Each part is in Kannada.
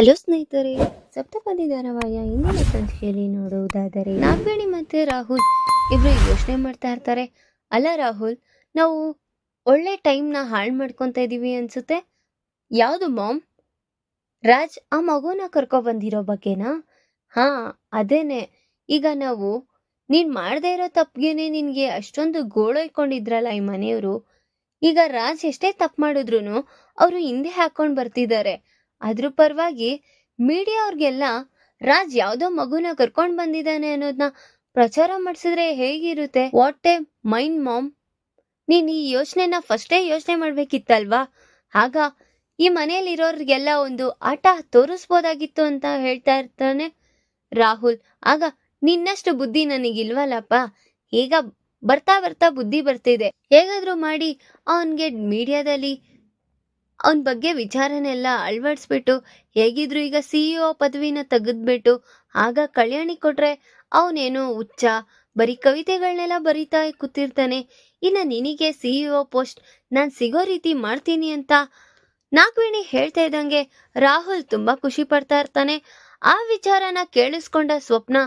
ಹಲೋ ಸ್ನೇಹಿತರೆ ಸಪ್ತಪದಿ ಧಾರಾವಾಹಿಯ ಇಂದಿನ ಸಂಚಿಕೆಯಲ್ಲಿ ನೋಡುವುದಾದರೆ ನಾಗವೇಣಿ ಮತ್ತೆ ರಾಹುಲ್ ಇಬ್ರು ಯೋಚನೆ ಮಾಡ್ತಾ ಇರ್ತಾರೆ. ಅಲ್ಲ ರಾಹುಲ್, ನಾವು ಒಳ್ಳೆ ಟೈಮ್ನ ಹಾಳು ಮಾಡ್ಕೊತ ಇದೀವಿ ಅನ್ಸುತ್ತೆ? ಯಾವುದು ಮಾಮ್ ರಾಜ್, ಆ ಮಗುನ ಕರ್ಕೊ ಬಂದಿರೋ ಬಗ್ಗೆನಾ? ಹಾ, ಅದೇನೆ. ಈಗ ನಾವು, ನೀನ್ ಮಾಡದೇ ಇರೋ ತಪ್ಪಿಗೆನೆ ನಿನ್ಗೆ ಅಷ್ಟೊಂದು ಗೋಳೊಯ್ಕೊಂಡಿದ್ರಲ್ಲ ಈ ಮನೆಯವರು. ಈಗ ರಾಜ್ ಎಷ್ಟೇ ತಪ್ಪು ಮಾಡಿದ್ರು ಅವರು ಹಿಂದೆ ಹಾಕೊಂಡ್ ಬರ್ತಿದ್ದಾರೆ. ಅದ್ರ ಪರವಾಗಿ ಮೀಡಿಯಾ ಅವ್ರಿಗೆಲ್ಲ, ರಾಜ್ ಯಾವ್ದೋ ಮಗುನ ಕರ್ಕೊಂಡ್ ಬಂದಿದ್ದಾನೆ ಅನ್ನೋದನ್ನ ಪ್ರಚಾರ ಮಾಡಿಸಿದ್ರೆ ಹೇಗಿರುತ್ತೆ? ವಾಟ್ ಎ ಮೈಂಡ್ ಮಾಮ್ ನೀನ್ ಈ ಯೋಚನೆನ ಫಸ್ಟೇ ಯೋಚನೆ ಮಾಡ್ಬೇಕಿತ್ತಲ್ವಾ? ಆಗ ಈ ಮನೆಯಲ್ಲಿರೋರಿಗೆಲ್ಲ ಒಂದು ಆಟ ತೋರಿಸ್ಬೋದಾಗಿತ್ತು ಅಂತ ಹೇಳ್ತಾ ಇರ್ತಾನೆ ರಾಹುಲ್. ಆಗ, ನಿನ್ನಷ್ಟು ಬುದ್ಧಿ ನನಗಿಲ್ವಲ್ಲಪ್ಪ? ಈಗ ಬರ್ತಾ ಬರ್ತಾ ಬುದ್ಧಿ ಬರ್ತಿದೆ. ಹೇಗಾದ್ರೂ ಮಾಡಿ, ಅವನ್ಗೆ ಮೀಡಿಯಾದಲ್ಲಿ ಅವನ ಬಗ್ಗೆ ವಿಚಾರನೆಲ್ಲ ಅಳವಡಿಸ್ಬಿಟ್ಟು ಹೇಗಿದ್ರು ಈಗ ಸಿಇಒ ಪದವಿನ ತೆಗೆದ್ಬಿಟ್ಟು ಆಗ ಕಲ್ಯಾಣಿ ಕೊಟ್ರೆ ಅವನೇನು ಹುಚ್ಚ, ಬರೀ ಕವಿತೆಗಳನ್ನೆಲ್ಲ ಬರೀತಾ ಕೂತಿರ್ತಾನೆ. ಇನ್ನ ನಿನಗೆ ಸಿಇಒ ಪೋಸ್ಟ್ ನಾನು ಸಿಗೋ ರೀತಿ ಮಾಡ್ತೀನಿ ಅಂತ ನಾಗವೇಣಿ ಹೇಳ್ತಾ ಇದ್ದಂಗೆ ರಾಹುಲ್ ತುಂಬಾ ಖುಷಿ ಪಡ್ತಾ ಇರ್ತಾನೆ. ಆ ವಿಚಾರನ ಕೇಳಿಸ್ಕೊಂಡ ಸ್ವಪ್ನ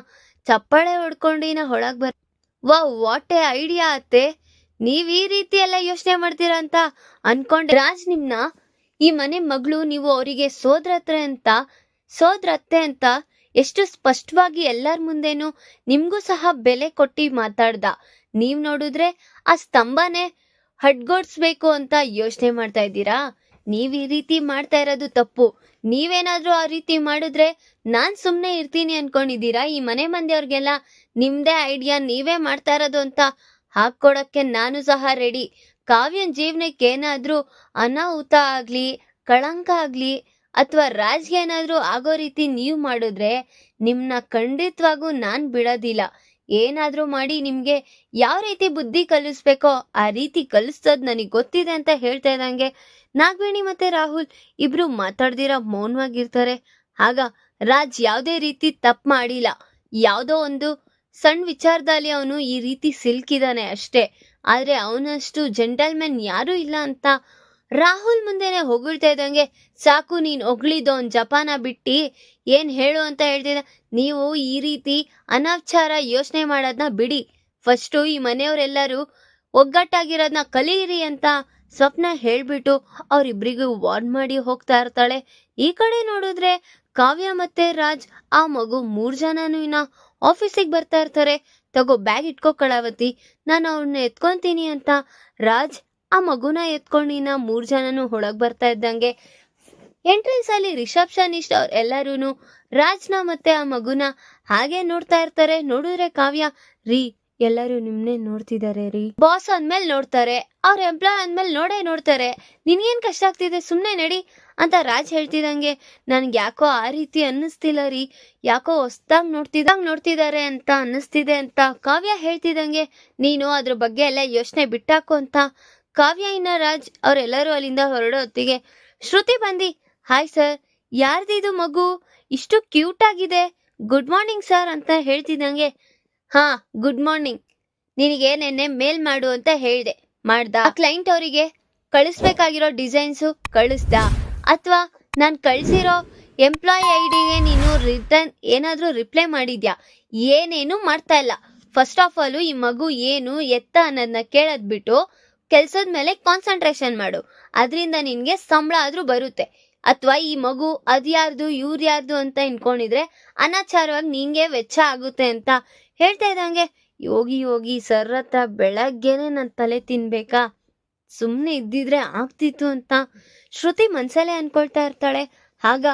ಚಪ್ಪಾಳೆ ಹೊಡ್ಕೊಂಡಿನ ಹೊಳಗೆ ಬರ್ ವಾ ವಾಟ್ ಎ ಐಡಿಯಾ ಅತ್ತೆ. ನೀವು ಈ ರೀತಿ ಎಲ್ಲ ಯೋಚನೆ ಮಾಡ್ತೀರಾ ಅಂತ ಅನ್ಕೊಂಡೆ. ರಾಜ್ ನಿಮ್ನ ಈ ಮನೆ ಮಗಳು ನೀವು ಅವರಿಗೆ ಸೋದ್ರತ್ರೆ ಅಂತ, ಸೋದ್ರತ್ತೆ ಅಂತ ಎಷ್ಟು ಸ್ಪಷ್ಟವಾಗಿ ಎಲ್ಲರ ಮುಂದೇನು ನಿಮ್ಗೂ ಸಹ ಬೆಲೆ ಕೊಟ್ಟಿ ಮಾತಾಡ್ದ. ನೀವ್ ನೋಡಿದ್ರೆ ಆ ಸ್ತಂಭನೇ ಹಡ್ಗೊಡ್ಸ್ಬೇಕು ಅಂತ ಯೋಚನೆ ಮಾಡ್ತಾ ಇದ್ದೀರಾ? ನೀವ್ ಈ ರೀತಿ ಮಾಡ್ತಾ ಇರೋದು ತಪ್ಪು. ನೀವೇನಾದ್ರೂ ಆ ರೀತಿ ಮಾಡಿದ್ರೆ ನಾನ್ ಸುಮ್ನೆ ಇರ್ತೀನಿ ಅನ್ಕೊಂಡಿದ್ದೀರಾ? ಈ ಮನೆ ಮಂದಿಯವ್ರಿಗೆಲ್ಲ ನಿಮ್ದೇ ಐಡಿಯಾ, ನೀವೇ ಮಾಡ್ತಾ ಇರೋದು ಅಂತ ಹಾಕೊಡಕ್ಕೆ ನಾನು ಸಹ ರೆಡಿ. ಕಾವ್ಯನ್ ಜೀವನಕ್ಕೆ ಏನಾದ್ರೂ ಅನಾಹುತ ಆಗ್ಲಿ, ಕಳಂಕ ಆಗ್ಲಿ ಅಥವಾ ರಾಜ್ಗೆ ಏನಾದ್ರೂ ಆಗೋ ರೀತಿ ನೀವು ಮಾಡಿದ್ರೆ ನಿಮ್ನ ಖಂಡಿತವಾಗೂ ನಾನ್ ಬಿಡೋದಿಲ್ಲ. ಏನಾದ್ರೂ ಮಾಡಿ ನಿಮ್ಗೆ ಯಾವ ರೀತಿ ಬುದ್ಧಿ ಕಲಿಸ್ಬೇಕೋ ಆ ರೀತಿ ಕಲಿಸ್ತದ್ ನನಗೆ ಗೊತ್ತಿದೆ ಅಂತ ಹೇಳ್ತಾ ಇದ್ದಂಗೆ ನಾಗವೇಣಿ ಮತ್ತೆ ರಾಹುಲ್ ಇಬ್ರು ಮಾತಾಡ್ದಿರ ಮೌನವಾಗಿರ್ತಾರೆ. ಆಗ ರಾಜ್ ಯಾವುದೇ ರೀತಿ ತಪ್ಪು ಮಾಡಿಲ್ಲ. ಯಾವುದೋ ಒಂದು ಸಣ್ಣ ವಿಚಾರದಲ್ಲಿ ಅವನು ಈ ರೀತಿ ಸಿಲ್ಕಿದಾನೆ ಅಷ್ಟೇ. ಆದ್ರೆ ಅವನಷ್ಟು ಜೆಂಟಲ್ಮೆನ್ ಯಾರೂ ಇಲ್ಲ ಅಂತ ರಾಹುಲ್ ಮುಂದೆನೆ ಹೊಗಳ್ತಾ ಇದ್ದಂಗೆ, ಸಾಕು ನೀನು ಹೊಗಳಿದ್ದು ಅವ್ನ್ ಜಪಾನ ಬಿಟ್ಟಿ, ಏನ್ ಹೇಳು ಅಂತ ಹೇಳ್ತಿದ್ದ. ನೀವು ಈ ರೀತಿ ಅನಾಚಾರ ಯೋಚನೆ ಮಾಡೋದನ್ನ ಬಿಡಿ. ಫಸ್ಟು ಈ ಮನೆಯವರೆಲ್ಲರೂ ಒಗ್ಗಟ್ಟಾಗಿರೋದನ್ನ ಕಲಿಯಿರಿ ಅಂತ ಸ್ವಪ್ನ ಹೇಳಿಬಿಟ್ಟು ಅವ್ರಿಬ್ರಿಗೂ ವಾರ್ನ್ ಮಾಡಿ ಹೋಗ್ತಾ ಇರ್ತಾಳೆ. ಈ ಕಡೆ ನೋಡಿದ್ರೆ ಕಾವ್ಯ ಮತ್ತೆ ರಾಜ್, ಆ ಮಗು ಮೂರು ಜನನೂ ಇನ್ನ ಆಫೀಸಿಗೆ ಬರ್ತಾ ಇರ್ತಾರೆ. ತಗೋ ಬ್ಯಾಗ್ ಇಟ್ಕೋ ಕಳಾವತಿ. ನಾನು ಅವ್ರನ್ನ ಎತ್ಕೊಂತೀನಿ ಅಂತ. ರಾಜ್, ಆ ಮಗುನ ಎತ್ಕೊಂಡು ಮೂರು ಮೂರ್ ಜನನು ಒಳಗೆ ಬರ್ತಾ ಇದ್ದಂಗೆ. ಎಂಟ್ರೆನ್ಸ್ ಅಲ್ಲಿ ರಿಸೆಪ್ಷನಿಸ್ಟ್ ಅವ್ರು ಎಲ್ಲರೂ ರಾಜ್ನ ಮತ್ತೆ ಆ ಮಗುನ ಹಾಗೆ ನೋಡ್ತಾ ಇರ್ತಾರೆ. ನೋಡಿದ್ರೆ ಕಾವ್ಯ, ರೀ ಎಲ್ಲರೂ ನಿಮ್ನೆ ನೋಡ್ತಿದ್ದಾರೆ ರೀ. ಬಾಸ್ ಅಂದ್ಮೇಲೆ ನೋಡ್ತಾರೆ, ಅವ್ರ ಎಂಪ್ಲಾಯ್ ಅಂದ್ಮೇಲೆ ನೋಡೇ ನೋಡ್ತಾರೆ. ನಿನ್ಗೇನ್ ಕಷ್ಟ ಆಗ್ತಿದೆ, ಸುಮ್ನೆ ನಡಿ ಅಂತ ರಾಜ್ ಹೇಳ್ತಿದಂಗೆ ನನ್ಗೆ ಯಾಕೋ ಆ ರೀತಿ ಅನ್ನಿಸ್ತಿಲ್ಲ ರೀ. ಯಾಕೋ ಹೊಸ್ದಾಗ್ ನೋಡ್ತಿದಂಗ್ ನೋಡ್ತಿದ್ದಾರೆ ಅಂತ ಅನ್ನಿಸ್ತಿದೆ ಅಂತ ಕಾವ್ಯ ಹೇಳ್ತಿದಂಗೆ ನೀನು ಅದ್ರ ಬಗ್ಗೆ ಎಲ್ಲ ಯೋಚನೆ ಬಿಟ್ಟಾಕು ಅಂತ ಕಾವ್ಯ ಇನ್ನ ರಾಜ್ ಅವರೆಲ್ಲರೂ ಅಲ್ಲಿಂದ ಹೊರಡೋ ಹೊತ್ತಿಗೆ, ಶ್ರುತಿ ಬಂದಿ, ಹಾಯ್ ಸರ್, ಯಾರ್ದಿದು ಮಗು? ಇಷ್ಟು ಕ್ಯೂಟ್ ಆಗಿದೆ. ಗುಡ್ ಮಾರ್ನಿಂಗ್ ಸರ್ ಅಂತ ಹೇಳ್ತಿದ್ದಂಗೆ ಹಾ ಗುಡ್ ಮಾರ್ನಿಂಗ್ ನಿನಗೆ ನೆನ್ನೆ ಮೇಲ್ ಮಾಡು ಅಂತ ಹೇಳಿದೆ. ಮಾಡ್ದ? ಕ್ಲೈಂಟ್ ಅವರಿಗೆ ಕಳಿಸ್ಬೇಕಾಗಿರೋ ಡಿಸೈನ್ಸು ಕಳಿಸ್ದ? ಅಥವಾ ನಾನು ಕಳಿಸಿರೋ ಎಂಪ್ಲಾಯ್ ಐ ಡಿಗೆ ನೀನು ರಿಟರ್ನ್ ಏನಾದರೂ ರಿಪ್ಲೈ ಮಾಡಿದ್ಯಾ? ಏನೇನು ಮಾಡ್ತಾ ಇಲ್ಲ. ಫಸ್ಟ್ ಆಫ್ ಆಲು ಈ ಮಗು ಏನು ಎತ್ತ ಅನ್ನೋದನ್ನ ಕೇಳದ್ ಬಿಟ್ಟು ಕೆಲ್ಸದ ಮೇಲೆ ಕಾನ್ಸಂಟ್ರೇಷನ್ ಮಾಡು. ಅದರಿಂದ ನಿನಗೆ ಸಂಬಳ ಆದ್ರೂ ಬರುತ್ತೆ. ಅಥವಾ ಈ ಮಗು ಅದ್ಯಾರ್ದು ಇವ್ರು ಯಾರ್ದು ಅಂತ ಇನ್ಕೊಂಡಿದ್ರೆ ಅನಾಚಾರವಾಗಿ ನಿಂಗೆ ವೆಚ್ಚ ಆಗುತ್ತೆ ಅಂತ ಹೇಳ್ತಾ ಇದ್ದಂಗೆ, ಯೋಗಿ ಯೋಗಿ ಸರ್ ಹತ್ರ ಬೆಳಗ್ಗೆನೆ ನನ್ನ ತಲೆ ತಿನ್ಬೇಕಾ? ಸುಮ್ಮನೆ ಇದ್ದಿದ್ರೆ ಆಗ್ತಿತ್ತು ಅಂತ. ಶ್ರುತಿ ಮನ್ಸಲ್ಲೇ ಅನ್ಕೊಳ್ತಾ ಇರ್ತಾಳೆ. ಆಗ,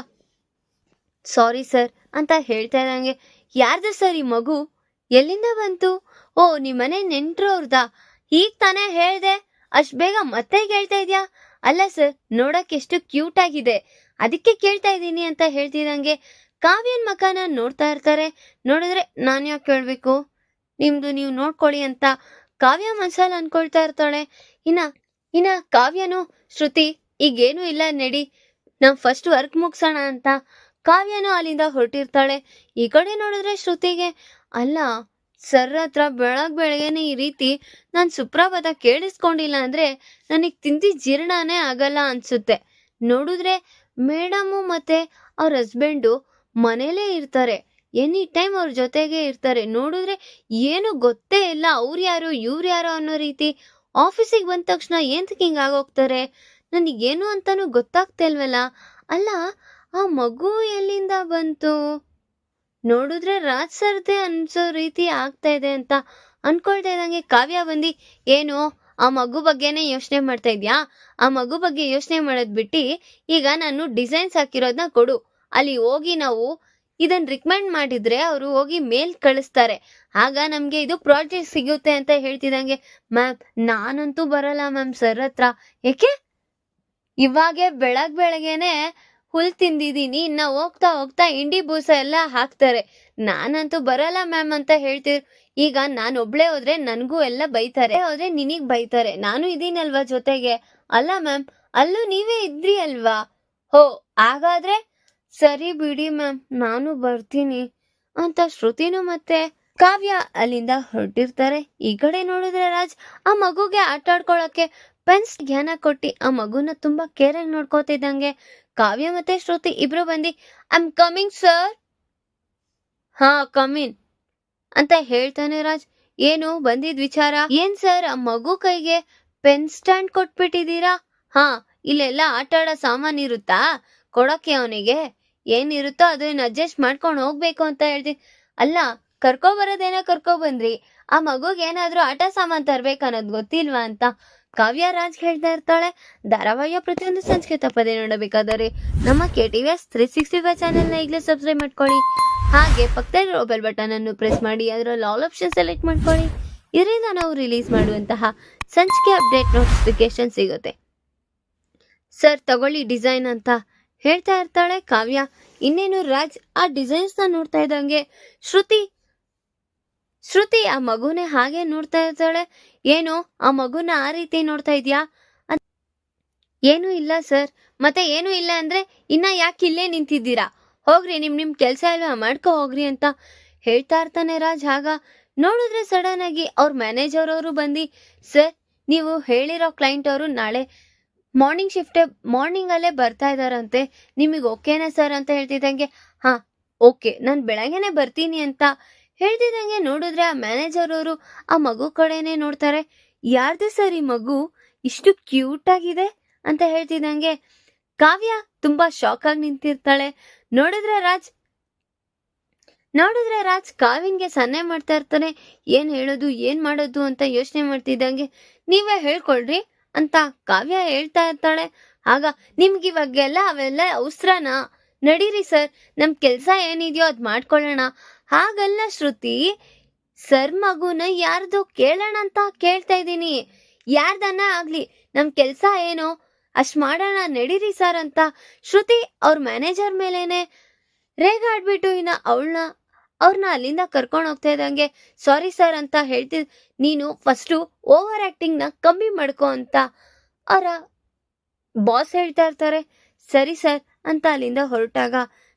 ಸಾರಿ ಸರ್, ಅಂತ ಹೇಳ್ತಾ ಇದ್ದಂಗೆ, ಯಾರ್ದು ಸರ್ ಈ ಮಗು? ಎಲ್ಲಿಂದ ಬಂತು? ಓ, ನಿಮ್ಮನೆ ನೆಂಟ್ರು ಅವ್ರದಾ ಈಗ ತಾನೇ ಹೇಳ್ದೆ. ಅಷ್ಟ್ ಬೇಗ ಮತ್ತೆ ಕೇಳ್ತಾ ಇದ್ಯಾ? ಅಲ್ಲ ಸರ್ ನೋಡಕ್ಕೆ ಎಷ್ಟು ಕ್ಯೂಟ್ ಆಗಿದೆ. ಅದಕ್ಕೆ ಕೇಳ್ತಾ ಇದ್ದೀನಿ ಅಂತ ಹೇಳ್ತಿದಂಗೆ ಕಾವ್ಯನ್ ಮಕಾನ ನೋಡ್ತಾ ಇರ್ತಾರೆ. ನೋಡಿದ್ರೆ ನಾನು ಯಾಕೆ ಕೇಳಬೇಕು ನಿಮ್ದು ನೀವು ನೋಡ್ಕೊಳ್ಳಿ ಅಂತ ಕಾವ್ಯ ಮನ್ಸಲ್ಲಿ ಅನ್ಕೊಳ್ತಾ ಇರ್ತಾಳೆ. ಇನ್ನ ಇನ್ನ ಕಾವ್ಯನು, ಶ್ರುತಿ, ಈಗೇನು ಇಲ್ಲ ನಡಿ ನಮ್ ಫಸ್ಟ್ ವರ್ಕ್ ಮುಗ್ಸೋಣ ಅಂತ ಕಾವ್ಯನು ಅಲ್ಲಿಂದ ಹೊರಟಿರ್ತಾಳೆ. ಈ ಕಡೆ ನೋಡಿದ್ರೆ ಶ್ರುತಿಗೆ, ಅಲ್ಲ ಸರ್ ಹತ್ರ ಬೆಳಗ್ ಬೆಳಗ್ಗೆನೆ ಈ ರೀತಿ ನಾನು ಸುಪ್ರಭಾತ ಕೇಳಿಸ್ಕೊಂಡಿಲ್ಲ ಅಂದ್ರೆ ನನಗ್ ತಿಂದಿ ಜೀರ್ಣನೇ ಆಗಲ್ಲ ಅನ್ಸುತ್ತೆ. ನೋಡಿದ್ರೆ ಮೇಡಮು ಮತ್ತೆ ಅವ್ರ ಹಸ್ಬೆಂಡು ಮನೇಲೇ ಇರ್ತಾರೆ. ಎನಿ ಟೈಮ್ ಅವ್ರ ಜೊತೆಗೆ ಇರ್ತಾರೆ. ನೋಡಿದ್ರೆ ಏನು ಗೊತ್ತೇ ಇಲ್ಲ ಅವ್ರು ಯಾರು, ಇವ್ರು ಯಾರು ಅನ್ನೋ ರೀತಿ. ಆಫೀಸಿಗೆ ಬಂದ ತಕ್ಷಣ ಏಂತಕ್ಕೆ ಹಿಂಗೆ ಆಗೋಗ್ತಾರೆ? ನನಗೇನು ಅಂತಲೂ ಗೊತ್ತಾಗ್ತಾ ಇಲ್ವಲ್ಲ? ಅಲ್ಲ, ಆ ಮಗು ಎಲ್ಲಿಂದ ಬಂತು? ನೋಡಿದ್ರೆ ರಾಜ್ ಸರ್ದೆ ಅನ್ಸೋ ರೀತಿ ಆಗ್ತಾ ಇದೆ ಅಂತ ಅನ್ಕೊಳ್ತಾ ಇದ್ದಂಗೆ ಕಾವ್ಯ ಬಂದು, ಏನು, ಆ ಮಗು ಬಗ್ಗೆನೇ ಯೋಚನೆ ಮಾಡ್ತಾ ಇದ್ಯಾ? ಆ ಮಗು ಬಗ್ಗೆ ಯೋಚನೆ ಮಾಡೋದ್ ಬಿಟ್ಟು ಈಗ ನಾನು ಡಿಸೈನ್ಸ್ ಹಾಕಿರೋದನ್ನ ಕೊಡು. ಅಲ್ಲಿ ಹೋಗಿ ನಾವು ಇದನ್ನ ರಿಕಮೆಂಡ್ ಮಾಡಿದ್ರೆ ಅವರು ಹೋಗಿ ಮೇಲ್ ಕಳಿಸ್ತಾರೆ. ಆಗ ನಮ್ಗೆ ಇದು ಪ್ರಾಜೆಕ್ಟ್ ಸಿಗುತ್ತೆ ಅಂತ ಹೇಳ್ತಿದಂಗೆ ಮ್ಯಾಮ್, ನಾನಂತೂ ಬರಲ್ಲ ಮ್ಯಾಮ್ ಸರ್ ಹತ್ರ. ಏಕೆ? ಇವಾಗೆ ಬೆಳಗ್ ಬೆಳಗ್ಗೆನೆ ಹುಲ್ ತಿಂದಿದೀನಿ ಇನ್ನ ಹೋಗ್ತಾ ಹೋಗ್ತಾ ಇಂಡಿ ಬೂಸ ಎಲ್ಲ ಹಾಕ್ತಾರೆ. ನಾನಂತೂ ಬರಲ್ಲ ಮ್ಯಾಮ್ ಅಂತ ಹೇಳ್ತಿದ್ರು ಈಗ ನಾನು ಒಬ್ಳೆ ಹೋದ್ರೆ ನನ್ಗೂ ಎಲ್ಲ ಬೈತಾರೆ. ಹೋದ್ರೆ ನಿನಗ್ ಬೈತಾರೆ. ನಾನು ಇದೀನಲ್ವಾ ಜೊತೆಗೆ? ಅಲ್ಲ ಮ್ಯಾಮ್, ಅಲ್ಲೂ ನೀವೇ ಇದ್ರಿ ಅಲ್ವಾ? ಹೋ, ಹಾಗಾದ್ರೆ ಸರಿ ಬಿಡಿ ಮ್ಯಾಮ್, ನಾನು ಬರ್ತೀನಿ ಅಂತ ಶ್ರುತಿನೂ ಮತ್ತೆ ಕಾವ್ಯ ಅಲ್ಲಿಂದ ಹೊರಟಿರ್ತಾರೆ. ಈ ಕಡೆ ನೋಡಿದ್ರೆ ರಾಜ್, ಆ ಮಗುಗೆ ಆಟ ಆಡ್ಕೊಳಕ್ಕೆ ಪೆನ್ಸ್ ಧ್ಯಾನ ಕೊಟ್ಟಿ ಆ ಮಗುನ ತುಂಬಾ ಕೇರಾಗಿ ನೋಡ್ಕೋತಿದ್ದಂಗೆ ಕಾವ್ಯ ಮತ್ತೆ ಶ್ರುತಿ ಇಬ್ರು ಬಂದಿ ಐ ಆಮ್ ಕಮಿಂಗ್ ಸರ್ ಹಾ ಕಮಿನ್ ಅಂತ ಹೇಳ್ತಾನೆ ರಾಜ್. ಏನು, ಬಂದಿದ್ ವಿಚಾರ? ಏನ್ ಸರ್ ಆ ಮಗು ಕೈಗೆ ಪೆನ್ ಸ್ಟ್ಯಾಂಡ್ ಕೊಟ್ಬಿಟ್ಟಿದ್ದೀರಾ? ಹಾ, ಇಲ್ಲೆಲ್ಲ ಆಟ ಆಡೋ ಸಾಮಾನ್ ಇರುತ್ತಾ? ಕೊಡಕ್ಕೆ ಅವನಿಗೆ. ಏನಿರುತ್ತೋ ಅದನ್ನ ಅಡ್ಜಸ್ಟ್ ಮಾಡ್ಕೊಂಡು ಹೋಗ್ಬೇಕು ಅಂತ ಹೇಳ್ತಿ ಅಲ್ಲ, ಕರ್ಕೊ ಬರೋದೇನೋ ಕರ್ಕೊ ಬಂದ್ರಿ. ಆ ಮಗುಗೆ ಏನಾದ್ರೂ ಆಟ ಸಾಮಾನ್ ತರ್ಬೇಕು ಅನ್ನೋದು ಗೊತ್ತಿಲ್ವಾ ಅಂತ. ಕಾವ್ಯ ರಾಜ್ ಹೇಳ್ತಾ ಇರ್ತಾಳೆ ಧಾರಾವಾಹಿಯ ಪ್ರತಿಯೊಂದು ಸಂಚಿಕೆ ತಪ್ಪದೆ ನೋಡಬೇಕಾದರೆ. ನಮ್ಮ K T V S three sixty five ಚಾನೆಲ್ನ ಈಗಲೇ ಸಬ್ಸ್ಕ್ರೈಬ್ ಮಾಡ್ಕೊಳ್ಳಿ. ಹಾಗೆ ಪಕ್ಕದಲ್ಲಿರೋ ಬೆಲ್ ಬಟನ್ ಅನ್ನು ಪ್ರೆಸ್ ಮಾಡಿ, ಅದರಲ್ಲಿ ಆಲ್ ಆಪ್ಷನ್ ಸೆಲೆಕ್ಟ್ ಮಾಡ್ಕೊಳ್ಳಿ. ಇದರಿಂದ ನಾವು ರಿಲೀಸ್ ಮಾಡುವಂತಹ ಸಂಚಿಕೆ ಅಪ್ಡೇಟ್ ನೋಟಿಫಿಕೇಶನ್ ಸಿಗುತ್ತೆ. ಸರ್ ತಗೊಳ್ಳಿ ಡಿಸೈನ್ ಅಂತ. ಹೇಳ್ತಾ ಇರ್ತಾಳೆ ಕಾವ್ಯ. ಇನ್ನೇನು ರಾಜ್ ಆ ಡಿಸೈನ್ಸ್ ಡಿಸೈನ್ಸ್ನ ನೋಡ್ತಾ ಇದ್ದಂಗೆ. ಶ್ರುತಿ ಶ್ರುತಿ ಆ ಮಗುನೇ ಹಾಗೆ ನೋಡ್ತಾ ಇರ್ತಾಳೆ. ಏನು, ಆ ಮಗುನ ಆ ರೀತಿ ನೋಡ್ತಾ ಇದ್ಯಾ? ಏನೂ ಇಲ್ಲ ಸರ್. ಮತ್ತೆ ಏನೂ ಇಲ್ಲ ಅಂದ್ರೆ ಇನ್ನ ಯಾಕೆ ಇಲ್ಲೇ ನಿಂತಿದ್ದೀರಾ? ಹೋಗ್ರಿ, ನಿಮ್ ನಿಮ್ ಕೆಲಸ ಎಲ್ಲ ಮಾಡ್ಕೊ ಹೋಗ್ರಿ ಅಂತ ಹೇಳ್ತಾ ಇರ್ತಾನೆ ರಾಜ್. ಆಗ ನೋಡಿದ್ರೆ ಸಡನ್ ಆಗಿ ಅವ್ರ ಮ್ಯಾನೇಜರ್ ಅವರು ಬಂದು, ಸರ್, ನೀವು ಹೇಳಿರೋ ಕ್ಲೈಂಟ್ ಅವರು ನಾಳೆ ಮಾರ್ನಿಂಗ್ ಶಿಫ್ಟೇ ಮಾರ್ನಿಂಗ್ ಅಲ್ಲೇ ಬರ್ತಾ ಇದಾರಂತೆ ನಿಮಗೆ ಓಕೆನಾ ಸರ್ ಅಂತ ಹೇಳ್ತಿದ್ದಂಗೆ, ಹಾ, ಓಕೆ, ನಾನು ಬೆಳಗ್ಗೆನೆ ಬರ್ತೀನಿ ಅಂತ ಹೇಳ್ತಿದ್ದಂಗೆ ನೋಡಿದ್ರೆ ಆ ಮ್ಯಾನೇಜರ್ ಅವರು ಆ ಮಗು ಕಡೆನೆ ನೋಡ್ತಾರೆ. ಯಾರ್ದು ಸರ್ ಈ ಮಗು? ಇಷ್ಟು ಕ್ಯೂಟ್ ಆಗಿದೆ ಅಂತ ಹೇಳ್ತಿದ್ದಂಗೆ, ಕಾವ್ಯ ತುಂಬಾ ಶಾಕ್ ಆಗಿ ನಿಂತಿರ್ತಾಳೆ. ನೋಡಿದ್ರೆ ರಾಜ್ ನೋಡಿದ್ರೆ ರಾಜ್ ಕಾವಿನ್ಗೆ ಸನ್ನೆ ಮಾಡ್ತಾ ಇರ್ತಾನೆ. ಏನ್ ಹೇಳೋದು, ಏನ್ ಮಾಡೋದು ಅಂತ ಯೋಚನೆ ಮಾಡ್ತಿದ್ದಂಗೆ, ನೀವೇ ಹೇಳ್ಕೊಳ್ರಿ. ಅಂತ ಕಾವ್ಯ ಹೇಳ್ತಾ ಇರ್ತಾಳೆ. ಆಗ ನಿಮ್ಗೆ ಇವಾಗೆಲ್ಲ ಅವೆಲ್ಲ ಅವಸರನಾ ನಡೀರಿ ಸರ್, ನಮ್ ಕೆಲ್ಸ ಏನಿದೆಯೋ ಅದ್ ಮಾಡ್ಕೊಳ್ಳೋಣ. ಹಾಗಲ್ಲ ಶ್ರುತಿ, ಸರ್ ಮಗುನ ಯಾರ್ದು ಕೇಳೋಣ ಅಂತ ಕೇಳ್ತಾ ಇದ್ದೀನಿ. ಯಾರ್ದನ್ನ ಆಗ್ಲಿ, ನಮ್ ಕೆಲ್ಸ ಏನೋ? ಅಷ್ಟ್ ಮಾಡೋಣ, ನಡೀರಿ ಸರ್ ಅಂತ. ಶ್ರುತಿ ಅವ್ರ ಮ್ಯಾನೇಜರ್ ಮೇಲೇನೆ ರೇಗಾಡ್ಬಿಟ್ಟು ಇನ್ನ ಅವಳನ್ನ ಅವ್ರನ್ನ ಅಲ್ಲಿಂದ ಕರ್ಕೊಂಡು ಹೋಗ್ತಾ ಇದ್ದಂಗೆ ಸಾರಿ ಸರ್ ಅಂತ ಹೇಳ್ತಿದ್, ನೀನು ಫಸ್ಟು ಓವರ್ ಆ್ಯಕ್ಟಿಂಗ್ನ ಕಮ್ಮಿ ಮಾಡ್ಕೊ ಅಂತ ಅವರ ಬಾಸ್ ಹೇಳ್ತಾ ಇರ್ತಾರೆ. ಸರಿ ಸರ್ ಅಂತ ಅಲ್ಲಿಂದ ಹೊರಟಾಗ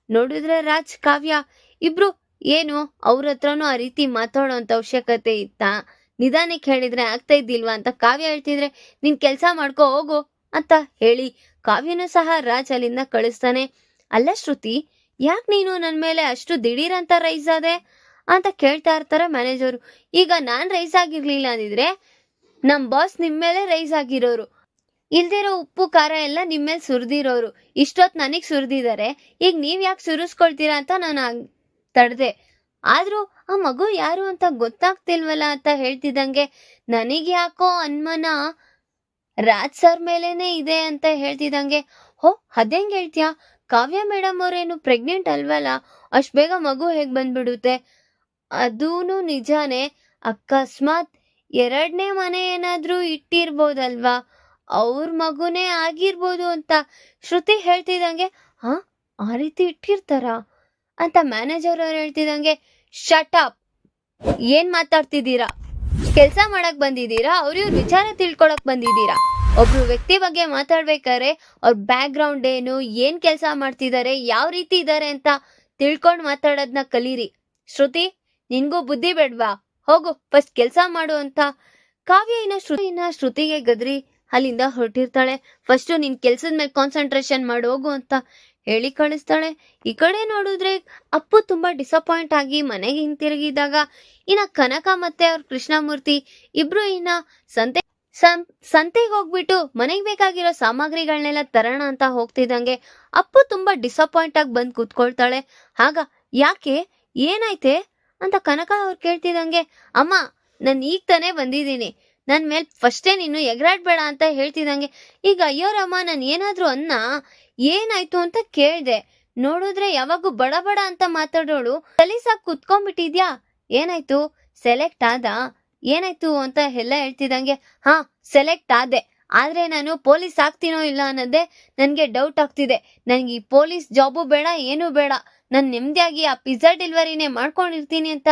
ನೋಡಿದ್ರೆ ರಾಜ್, ಕಾವ್ಯ ಇಬ್ರು ಏನು ಅವ್ರ ಹತ್ರನೂ ಆ ರೀತಿ ಮಾತಾಡೋ ಅವಶ್ಯಕತೆ ಇತ್ತಾ? ನಿಧಾನಕ್ಕೆ ಹೇಳಿದ್ರೆ ಆಗ್ತಾ ಇದ್ದಿಲ್ವಾ ಅಂತ ಕಾವ್ಯ ಹೇಳ್ತಿದ್ರೆ, ನೀನ್ ಕೆಲಸ ಮಾಡ್ಕೊ, ಹೋಗು ಅಂತ ಹೇಳಿ ಕಾವ್ಯನೂ ಸಹ ರಾಜ್ ಅಲ್ಲಿಂದ ಕಳಿಸ್ತಾನೆ. ಅಲ್ಲ ಶ್ರುತಿ ಯಾಕೆ ನೀನು ನನ್ನ ಮೇಲೆ ಅಷ್ಟು ದಿಢೀರಂತ ರೈಸ್ ಆದೆ? ಅಂತ ಕೇಳ್ತಾ ಇರ್ತಾರೆ ಮ್ಯಾನೇಜರು. ಈಗ ನಾನು ರೈಸ್ ಆಗಿರ್ಲಿಲ್ಲ ಅಂದಿದ್ರೆ ನಮ್ಮ ಬಾಸ್ ನಿಮ್ಮ ಮೇಲೆ ರೈಸ್ ಆಗಿರೋರು. ಇಲ್ದಿರೋ ಉಪ್ಪು, ಖಾರ ಎಲ್ಲ ನಿಮ್ಮ ಮೇಲೆ ಸುರಿದಿರೋರು. ಇಷ್ಟೊತ್ತು ನನಗೆ ಸುರಿದಿದ್ದಾರೆ ಈಗ ನೀವು ಯಾಕೆ ಸುರಿಸ್ಕೊಳ್ತೀರಾ ಅಂತ ನಾನು ತಡೆದೆ. ಆದ್ರೂ ಆ ಮಗು ಯಾರು ಅಂತ ಗೊತ್ತಾಗ್ತಿಲ್ವಲ್ಲ ಅಂತ ಹೇಳ್ತಿದ್ದಂಗೆ ನನಗ್ ಯಾಕೋ ಅನ್ಮನ ರಾಜ್ ಸರ್ ಮೇಲೇನೆ ಇದೆ ಅಂತ ಹೇಳ್ತಿದ್ದಂಗೆ, ಹೋ, ಅದೇಂಗ್ ಹೇಳ್ತೀಯಾ? ಕಾವ್ಯ ಮೇಡಮ್ ಅವರೇನು ಪ್ರೆಗ್ನೆಂಟ್ ಅಲ್ವಲ್ಲ? ಅಷ್ಟು ಬೇಗ ಮಗು ಹೇಗೆ ಬಂದ್ಬಿಡುತ್ತೆ? ಅದೂ ನಿಜಾನೇ, ಅಕಸ್ಮಾತ್ ಎರಡನೇ ಮನೆ ಏನಾದರೂ ಇಟ್ಟಿರ್ಬೋದಲ್ವಾ? ಅವ್ರ ಮಗುನೇ ಆಗಿರ್ಬೋದು ಅಂತ ಶ್ರುತಿ ಹೇಳ್ತಿದ್ದಂಗೆ ಹಾಂ ಆ ರೀತಿ ಇಟ್ಟಿರ್ತಾರ? ಅಂತ ಮ್ಯಾನೇಜರ್ ಅವ್ರು ಹೇಳ್ತಿದ್ದಂಗೆ ಶಟ್ ಅಪ್ ಏನು ಮಾತಾಡ್ತಿದ್ದೀರಾ? ಕೆಲಸ ಮಾಡಕ್ ಬಂದಿದ್ದೀರಾ? ಅವ್ರ ವಿಚಾರ ತಿಳ್ಕೊಳಕ್ ಬಂದಿದ್ದೀರಾ? ಒಬ್ರು ವ್ಯಕ್ತಿ ಬಗ್ಗೆ ಮಾತಾಡ್ಬೇಕಾದ್ರೆ ಅವ್ರ ಬ್ಯಾಕ್ ಗ್ರೌಂಡ್ ಏನು, ಏನ್ ಕೆಲಸ ಮಾಡ್ತಿದ್ದಾರೆ ಯಾವ ರೀತಿ ಇದ್ದಾರೆ ಅಂತ ತಿಳ್ಕೊಂಡ್ ಮಾತಾಡೋದ್ನ ಕಲೀರಿ. ಶ್ರುತಿ, ನಿನ್ಗೂ ಬುದ್ಧಿ ಬೇಡ್ವಾ? ಹೋಗು ಫಸ್ಟ್ ಕೆಲಸ ಮಾಡು ಅಂತ. ಕಾವ್ಯ ಇನ್ನ ಶ್ರುತಿ ಇನ್ನ ಶ್ರುತಿಗೆ ಗದ್ರಿ ಅಲ್ಲಿಂದ ಹೊರಟಿರ್ತಾಳೆ. ಫಸ್ಟ್ ನಿನ್ ಕೆಲ್ಸದ ಮೇಲೆ ಕಾನ್ಸಂಟ್ರೇಷನ್ ಮಾಡಿ, ಹೋಗು ಅಂತ ಹೇಳಿ ಕಳಿಸ್ತಾಳೆ ಈ ಕಡೆ ನೋಡಿದ್ರೆ ಅಪ್ಪು ತುಂಬಾ ಡಿಸಪಾಯಿಂಟ್ ಆಗಿ ಮನೆಗೆ ಹಿಂತಿರುಗಿದಾಗ, ಇನ್ನ ಕನಕ ಮತ್ತೆ ಅವ್ರ ಕೃಷ್ಣಮೂರ್ತಿ ಇಬ್ರು ಇನ್ನ ಸಂತೆ ಸಂ- ಸಂತೆಗೆ ಹೋಗ್ಬಿಟ್ಟು ಮನೆಗೆ ಬೇಕಾಗಿರೋ ಸಾಮಗ್ರಿಗಳನ್ನೆಲ್ಲ ತರೋಣ ಅಂತ ಹೋಗ್ತಿದ್ದಂಗೆ ಅಪ್ಪು ತುಂಬಾ ಡಿಸಪಾಯಿಂಟ್ ಆಗಿ ಬಂದು ಕೂತ್ಕೊಳ್ತಾಳೆ. ಆಗ, ಯಾಕೆ? ಏನಾಯ್ತೆ? ಅಂತ ಕನಕ ಅವ್ರು ಕೇಳ್ತಿದ್ದಂಗೆ, ಅಮ್ಮ, ನಾನು ಈಗ ತಾನೇ ಬಂದಿದ್ದೀನಿ. ನನ್ನ ಮೇಲೆ ಫಸ್ಟೇ ನೀನು ಎಗರಾಡ್ಬೇಡ ಅಂತ ಹೇಳ್ತಿದ್ದಂಗೆ, ಈಗ ಅಯ್ಯೋರಮ್ಮ ನಾನು ಏನಾದರೂ ಅನ್ನ, ಏನಾಯ್ತು ಅಂತ ಕೇಳ್ದೆ. ನೋಡಿದ್ರೆ ಯಾವಾಗೂ ಬಡ ಬಡ ಅಂತ ಮಾತಾಡೋಳು. ಕಲೀಸಾಗಿ ಕುತ್ಕೊಂಡ್ಬಿಟ್ಟಿದ್ಯಾ? ಏನಾಯ್ತು? ಸೆಲೆಕ್ಟ್ ಆದ ಏನಾಯ್ತು ಅಂತ ಎಲ್ಲ ಹೇಳ್ತಿದ್ದಂಗೆ, ಹಾ ಸೆಲೆಕ್ಟ್ ಆದೆ. ಆದ್ರೆ ನಾನು ಪೊಲೀಸ್ ಆಗ್ತೀನೋ ಇಲ್ಲ ಅನ್ನೋದೇ ನನಗೆ ಡೌಟ್ ಆಗ್ತಿದೆ. ನನಗೆ ಈ ಪೊಲೀಸ್ ಜಾಬು ಬೇಡ, ಏನೂ ಬೇಡ. ನಾನು ನೆಮ್ಮದಿಯಾಗಿ ಆ ಪಿಜ್ಜಾ ಡೆಲಿವರಿನೇ ಮಾಡ್ಕೊಂಡಿರ್ತೀನಿ ಅಂತ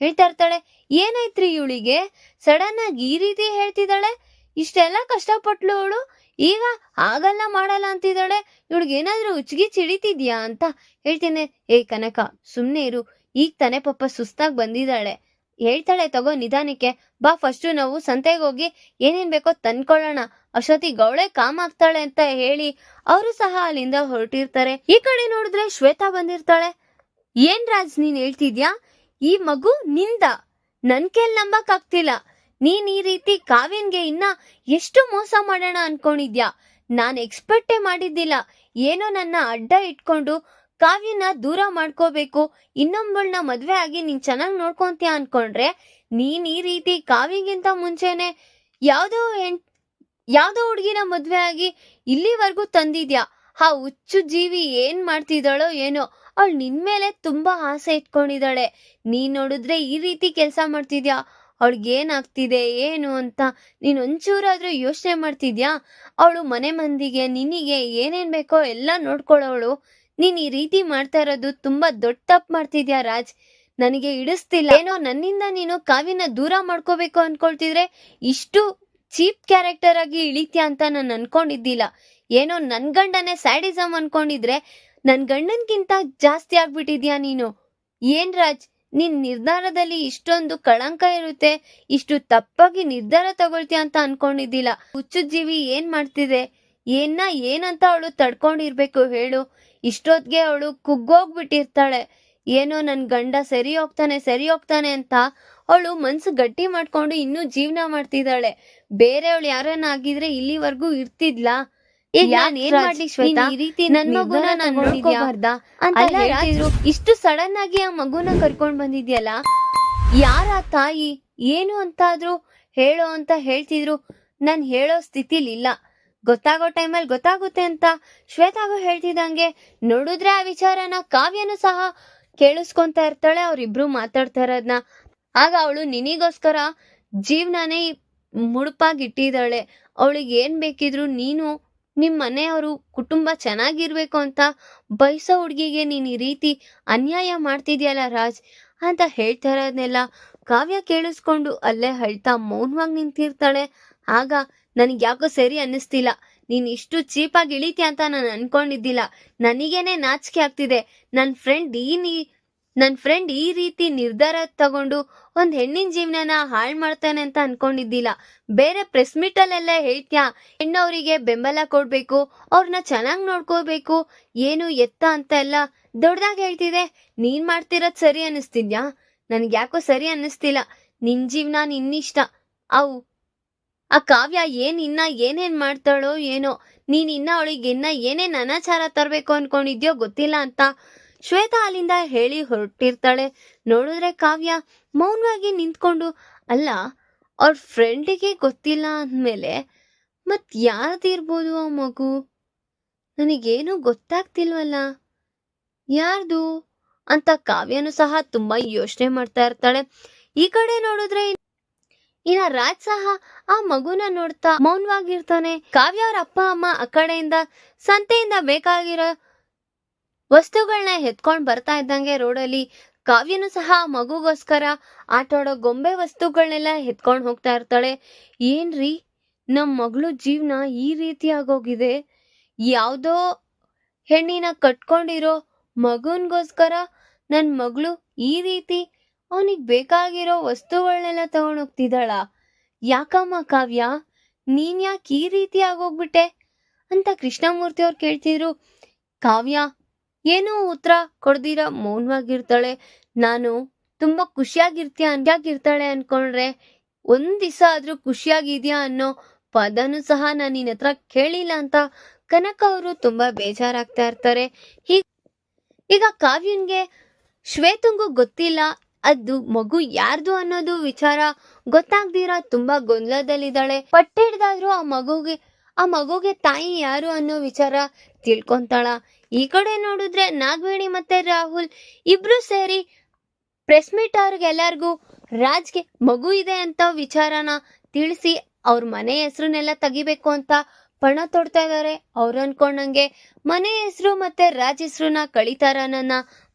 ಹೇಳ್ತಾ ಇರ್ತಾಳೆ. ಏನಾಯ್ತ್ರಿ ಇವಳಿಗೆ? ಸಡನ್ ಆಗಿ ಈ ರೀತಿ ಹೇಳ್ತಿದ್ದಾಳೆ? ಇಷ್ಟೆಲ್ಲ ಕಷ್ಟಪಟ್ಲು ಅವಳು? ಈಗ ಆಗಲ್ಲ ಮಾಡಲ್ಲ ಅಂತಿದ್ದಾಳೆ? ಇವಳಿಗೆ ಏನಾದ್ರೂ ಉಚ್ಗಿ ಚಿಡಿತಿದ್ಯಾ ಅಂತ ಹೇಳ್ತೀನಿ. ಏ ಕನಕ, ಸುಮ್ನೆ ಇರು. ಈಗ ತಾನೇ ಪಾಪ ಸುಸ್ತಾಗಿ ಬಂದಿದ್ದಾಳೆ. ಹೇಳ್ತಾಳೆ, ತಗೋ ನಿಧಾನಕ್ಕೆ ಬಾ ಫಸ್ಟು ನಾವು ಸಂತೆಗೆ ಹೋಗಿ ಏನೇನ್ ಬೇಕೋ ತಂದ್ಕೊಳ್ಳೋಣ. ಅಶ್ವತಿ ಗೌಳೆ ಕಾಮ್ ಆಗ್ತಾಳೆ ಅಂತ ಹೇಳಿ ಅವರು ಸಹ ಅಲ್ಲಿಂದ ಹೊರಟಿರ್ತಾರೆ. ಈ ಕಡೆ ನೋಡಿದ್ರೆ ಶ್ವೇತಾ ಬಂದಿರ್ತಾಳೆ. ಏನ್ ರಾಜ್, ನೀನ್ ಹೇಳ್ತಿದ್ಯಾ? ಈ ಮಗು ನಿಂದ. ನನ್ ಕೇಳ್ ನಂಬಕ್ ಆಗ್ತಿಲ್ಲ ನೀನ್ ಈ ರೀತಿ ಕಾವ್ಯನ್ಗೆ ಇನ್ನ ಎಷ್ಟು ಮೋಸ ಮಾಡೋಣ ಅನ್ಕೊಂಡಿದ್ಯಾ? ನಾನ್ ಎಕ್ಸ್ಪೆಕ್ಟೇ ಮಾಡಿದ್ದಿಲ್ಲ. ಏನೋ ನನ್ನ ಅಡ್ಡ ಇಟ್ಕೊಂಡು ಕಾವ್ಯನ ದೂರ ಮಾಡ್ಕೋಬೇಕು. ಇನ್ನೊಬ್ಬಳನ್ನ ಮದ್ವೆ ಆಗಿ ನೀನ್ ಚೆನ್ನಾಗಿ ನೋಡ್ಕೊಂತೀಯ ಅನ್ಕೊಂಡ್ರೆ ನೀನ್ ಈ ರೀತಿ ಕಾವ್ಯಗಿಂತ ಮುಂಚೆನೆ ಯಾವ್ದೋ ಹೆಣ್ ಯಾವ್ದೋ ಹುಡುಗಿನ ಮದ್ವೆ ಆಗಿ ಇಲ್ಲಿವರೆಗೂ ತಂದಿದ್ಯಾ? ಆ ಹುಚ್ಚು ಜೀವಿ ಏನ್ ಮಾಡ್ತಿದ್ದಾಳೋ ಏನೋ, ಅವಳು ನಿನ್ ಮೇಲೆ ತುಂಬಾ ಆಸೆ ಇಟ್ಕೊಂಡಿದ್ದಾಳೆ. ನೀನ್ ನೋಡಿದ್ರೆ ಈ ರೀತಿ ಕೆಲಸ ಮಾಡ್ತಿದ್ಯಾ? ಅವಳಿಗೇನಾಗ್ತಿದೆ ಏನು ಅಂತ ನೀನ್ ಒಂಚೂರಾದ್ರೂ ಯೋಚನೆ ಮಾಡ್ತಿದ್ಯಾ? ಅವಳು ಮನೆ ಮಂದಿಗೆ, ನಿನಗೆ ಏನೇನ್ ಬೇಕೋ ಎಲ್ಲ ನೋಡ್ಕೊಳ್ಳೋಳು ನೀನ್ ಈ ರೀತಿ ಮಾಡ್ತಾ ಇರೋದು ತುಂಬಾ ದೊಡ್ಡ ತಪ್ಪು ಮಾಡ್ತಿದ್ಯಾ ರಾಜ್? ನನಗೆ ಇಡಿಸ್ತಿಲ್ಲ ಏನೋ ನನ್ನಿಂದ ನೀನು ಕಾವಿನ ದೂರ ಮಾಡ್ಕೋಬೇಕು ಅನ್ಕೊಳ್ತಿದ್ರೆ ಇಷ್ಟು ಚೀಪ್ ಕ್ಯಾರೆಕ್ಟರ್ ಆಗಿ ಇಳಿತ್ಯಾ ಅಂತ ನಾನು ಅನ್ಕೊಂಡಿದ್ದಿಲ್ಲ. ಏನೋ ನನ್ ಗಂಡನೇ ಸ್ಯಾಡಿಸಮ್ ಅನ್ಕೊಂಡಿದ್ರೆ ನನ್ ಗಂಡನ್ಗಿಂತ ಜಾಸ್ತಿ ಆಗ್ಬಿಟ್ಟಿದ್ಯಾ ನೀನು? ಏನ್ ರಾಜ್, ನಿನ್ ನಿರ್ಧಾರದಲ್ಲಿ ಇಷ್ಟೊಂದು ಕಳಂಕ ಇರುತ್ತೆ, ಇಷ್ಟು ತಪ್ಪಾಗಿ ನಿರ್ಧಾರ ತಗೊಳ್ತೀಯ ಅಂತ ಅನ್ಕೊಂಡಿದ್ದಿಲ್ಲ. ಹುಚ್ಚು ಜೀವಿ ಏನ್ ಮಾಡ್ತಿದೆ? ಏನ್ನ ಏನಂತ ಅವಳು ತಡ್ಕೊಂಡಿರ್ಬೇಕು ಹೇಳು. ಇಷ್ಟೊತ್ಗೆ ಅವಳು ಕುಗ್ಗೋಗ್ಬಿಟ್ಟಿರ್ತಾಳೆ. ಏನೋ ನನ್ ಗಂಡ ಸರಿ ಹೋಗ್ತಾನೆ ಸರಿ ಹೋಗ್ತಾನೆ ಅಂತ ಅವಳು ಮನ್ಸು ಗಟ್ಟಿ ಮಾಡ್ಕೊಂಡು ಇನ್ನೂ ಜೀವನ ಮಾಡ್ತಿದ್ದಾಳೆ. ಬೇರೆಯವಳು ಯಾರನ್ನ ಆಗಿದ್ರೆ ಇಲ್ಲಿವರೆಗೂ ಇರ್ತಿದ್ಲಾ? ಇಷ್ಟು ಸಡನ್ ಆಗಿ ಆ ಮಗುನ ಕರ್ಕೊಂಡ್ ಬಂದಿದ್ಯಲ್ಲ? ಯಾರ ತಾಯಿ? ಏನು ಅಂತಾದ್ರು ಹೇಳೋ ಅಂತ ಹೇಳ್ತಿದ್ರು. ನಾನ್ ಹೇಳೋ ಸ್ಥಿತಿಲಿ ಇಲ್ಲ ಗೊತ್ತಾಗೋ ಟೈಮಲ್ಲಿ ಗೊತ್ತಾಗುತ್ತೆ ಅಂತ ಶ್ವೇತಾಗೂ ಹೇಳ್ತಿದ್ದಂಗೆ ನೋಡಿದ್ರೆ ಆ ವಿಚಾರನ ಕಾವ್ಯನು ಸಹ ಕೇಳಿಸ್ಕೊಂತ ಇರ್ತಾಳೆ, ಅವ್ರಿಬ್ರು ಮಾತಾಡ್ತಾ ಇರೋದನ್ನ ಆಗ ಅವಳು ನಿನಗೋಸ್ಕರ ಜೀವನನೇ ಮುಡುಪಾಗಿ ಇಟ್ಟಿದ್ದಾಳೆ ಅವಳಿಗೆ ಏನ್ ಬೇಕಿದ್ರು ನೀನು ನಿಮ್ಮ ಮನೆಯವರು ಕುಟುಂಬ ಚೆನ್ನಾಗಿರ್ಬೇಕು ಅಂತ ಬಯಸೋ ಹುಡುಗಿಗೆ ನೀನು ಈ ರೀತಿ ಅನ್ಯಾಯ ಮಾಡ್ತಿದ್ಯಲ್ಲ ರಾಜ್ ಅಂತ ಹೇಳ್ತಾ ಇರೋದ್ನೆಲ್ಲ ಕಾವ್ಯ ಕೇಳಿಸ್ಕೊಂಡು ಅಲ್ಲೇ ಅಳ್ತಾ ಮೌನವಾಗಿ ನಿಂತಿರ್ತಾಳೆ. ಆಗ ನನಗೆ ಯಾಕೋ ಸರಿ ಅನ್ನಿಸ್ತಿಲ್ಲ. ನೀನು ಇಷ್ಟು ಚೀಪಾಗಿ ಇಳಿತೀಯ ಅಂತ ನಾನು ಅನ್ಕೊಂಡಿದ್ದಿಲ್ಲ. ನನಗೇನೆ ನಾಚಿಕೆ ಆಗ್ತಿದೆ. ನನ್ನ ಫ್ರೆಂಡ್ ಈ ನೀ ನನ್ನ ಫ್ರೆಂಡ್ ಈ ರೀತಿ ನಿರ್ಧಾರ ತಗೊಂಡು ಒಂದು ಹೆಣ್ಣಿನ ಜೀವನನ ಹಾಳು ಮಾಡ್ತಾನೆ ಅಂತ ಅನ್ಕೊಂಡಿದ್ದಿಲ್ಲ. ಬೇರೆ ಪ್ರೆಸ್ ಮೀಟಲ್ಲೆಲ್ಲ ಹೇಳ್ತೀಯಾ, ಹೆಣ್ಣವರಿಗೆ ಬೆಂಬಲ ಕೊಡಬೇಕು ಅವ್ರನ್ನ ಚೆನ್ನಾಗಿ ನೋಡ್ಕೋಬೇಕು ಏನು ಎತ್ತ ಅಂತ ಎಲ್ಲ ದೊಡ್ಡದಾಗಿ ಹೇಳ್ತಿದೆ. ನೀನ್ ಮಾಡ್ತಿರೋದು ಸರಿ ಅನ್ನಿಸ್ತಿದ್ಯಾ? ನನಗೆ ಯಾಕೋ ಸರಿ ಅನ್ನಿಸ್ತಿಲ್ಲ. ನಿನ್ನ ಜೀವನ ನಿನ್ನಿಷ್ಟ ಅವು ಆ ಕಾವ್ಯ ಏನ್ ಇನ್ನ ಏನೇನ್ ಮಾಡ್ತಾಳೋ ಏನೋ, ನೀನ್ ಇನ್ನ ಅವಳಿಗೆ ಇನ್ನ ಏನೇನ್ ಅನಾಚಾರ ತರಬೇಕು ಅನ್ಕೊಂಡಿದ್ಯೋ ಗೊತ್ತಿಲ್ಲ ಅಂತ ಶ್ವೇತಾ ಅಲ್ಲಿಂದ ಹೇಳಿ ಹೊರಟಿರ್ತಾಳೆ. ನೋಡಿದ್ರೆ ಕಾವ್ಯ ಮೌನವಾಗಿ ನಿಂತ್ಕೊಂಡು, ಅಲ್ಲ, ಅವ್ರ ಫ್ರೆಂಡಿಗೆ ಗೊತ್ತಿಲ್ಲ ಅಂದ್ಮೇಲೆ ಮತ್ ಯಾರ್ದಿರ್ಬೋದು ಆ ಮಗು? ನನಗೇನು ಗೊತ್ತಾಗ್ತಿಲ್ವಲ್ಲ? ಯಾರ್ದು? ಅಂತ ಕಾವ್ಯನು ಸಹ ತುಂಬಾ ಯೋಚನೆ ಮಾಡ್ತಾ ಇರ್ತಾಳೆ. ಈ ಕಡೆ ನೋಡಿದ್ರೆ ಇನ್ನ ರಾಜ್ ಸಹ ಆ ಮಗುನ ನೋಡ್ತಾ ಮೌನವಾಗಿರ್ತಾನೆ. ಕಾವ್ಯ ಅವ್ರ ಅಪ್ಪ, ಅಮ್ಮ ಆ ಕಡೆಯಿಂದ ಸಂತೆಯಿಂದ ಬೇಕಾಗಿರೋ ವಸ್ತುಗಳನ್ನ ಎತ್ಕೊಂಡ್ ಬರ್ತಾ ಇದ್ದಂಗೆ ರೋಡಲ್ಲಿ ಕಾವ್ಯನು ಸಹ ಮಗುಗೋಸ್ಕರ ಆಟಾಡೋ ಗೊಂಬೆ ವಸ್ತುಗಳನ್ನೆಲ್ಲ ಎತ್ಕೊಂಡು ಹೋಗ್ತಾ ಇರ್ತಾಳೆ. ಏನ್ರಿ ನಮ್ಮ ಮಗಳು ಜೀವನ ಈ ರೀತಿ ಆಗೋಗಿದೆ? ಯಾವುದೋ ಹೆಣ್ಣಿನ ಕಟ್ಕೊಂಡಿರೋ ಮಗುನ್ಗೋಸ್ಕರ ನನ್ನ ಮಗಳು ಈ ರೀತಿ ಅವನಿಗೆ ಬೇಕಾಗಿರೋ ವಸ್ತುಗಳನ್ನೆಲ್ಲ ತಗೊಂಡು ಹೋಗ್ತಿದ್ದಾಳ ಯಾಕಮ್ಮ ಕಾವ್ಯ? ನೀನ್ ಯಾಕೆ ಈ ರೀತಿ ಆಗೋಗ್ಬಿಟ್ಟೆ? ಅಂತ ಕೃಷ್ಣಮೂರ್ತಿ ಅವ್ರು ಕೇಳ್ತಿದ್ರು. ಕಾವ್ಯ, ಏನೂ ಉತ್ತರ ಕೊಡ್ದಿರ, ಮೌನವಾಗಿರ್ತಾಳೆ. ನಾನು ತುಂಬಾ ಖುಷಿಯಾಗಿರ್ತೀಯ ಅಂದಾಗಿರ್ತಾಳೆ ಅನ್ಕೊಂಡ್ರೆ ಒಂದ್ ದಿವಸ ಆದ್ರೂ ಖುಷಿಯಾಗಿದ್ಯಾ ಅನ್ನೋ ಪದನು ಸಹ ನಾನು ನಿನ್ನ ಹತ್ರ ಕೇಳಿಲ್ಲ ಅಂತ ಕನಕ ಅವರು ತುಂಬಾ ಬೇಜಾರಾಗ್ತಾ ಇರ್ತಾರೆ. ಈಗ ಕಾವ್ಯನ್ಗೆ ಶ್ವೇತಂಗು ಗೊತ್ತಿಲ್ಲ. ಅದು ಮಗು ಯಾರ್ದು ಅನ್ನೋದು ವಿಚಾರ ಗೊತ್ತಾಗ್ದಿರ ತುಂಬಾ ಗೊಂದಲದಲ್ಲಿದ್ದಾಳೆ. ಪಟ್ಟಿಡ್ದಾದ್ರೂ ಆ ಮಗುಗೆ ಆ ಮಗುಗೆ ತಾಯಿ ಯಾರು ಅನ್ನೋ ವಿಚಾರ ತಿಳ್ಕೊಂತಾಳ. ಈ ಕಡೆ ನೋಡಿದ್ರೆ ನಾಗವೇಣಿ ಮತ್ತೆ ರಾಹುಲ್ ಇಬ್ರು ಸೇರಿ ಪ್ರೆಸ್ ಮೀಟ್ ಅವ್ರಿಗೆಲ್ಲರಿಗೂ ರಾಜ್ಗೆ ಮಗು ಇದೆ ಅಂತ ವಿಚಾರನ ತಿಳಿಸಿ ಅವ್ರ ಮನೆ ಹೆಸರನ್ನೆಲ್ಲ ತೆಗಿಬೇಕು ಅಂತ ಪಣ ತೊಡ್ತಾ ಇದ್ದಾರೆ ಅವ್ರು ಅನ್ಕೊಂಡಂಗೆ ಮನೆ ಹೆಸರು ಮತ್ತೆ ರಾಜ್ ಹೆಸರನ್ನ ಕಳಿತಾರ ನನ್ನ